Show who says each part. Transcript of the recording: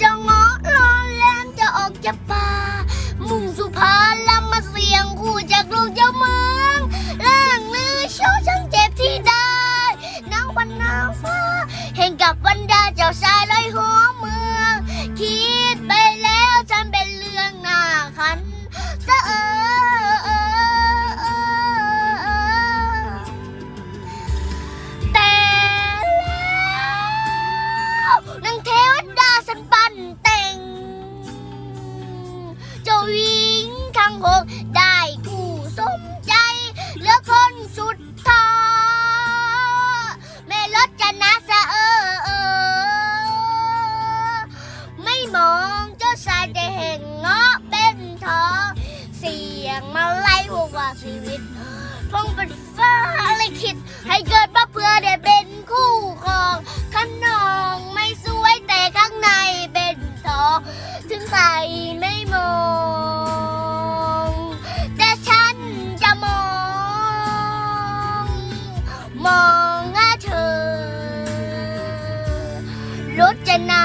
Speaker 1: จะเงาะรอแรงจะออกจากป่า มุ่งสุพรรณลำมาเสียงคู่จากลูกเจ้าเมืองล่างลือโชว์ช่างเจ็บที่ได้นางวันนางฟ้าเห็นกับังหกได้คู่สมใจเหลือคนสุดท้อไม่ลดจะนะสะเออเออ ไม่มองเจ้าสายจะเห็นเงาะเป็นทองเสียงมาไล่ว่าว่าชีวิตคงเป็นฟ้าอะไรคิด ให้เกิดมาเพื่อได้เป็นคู่ของขนองไม่สวยแต่ข้างในเป็นทองถึงใส่ไม่มอง รจนา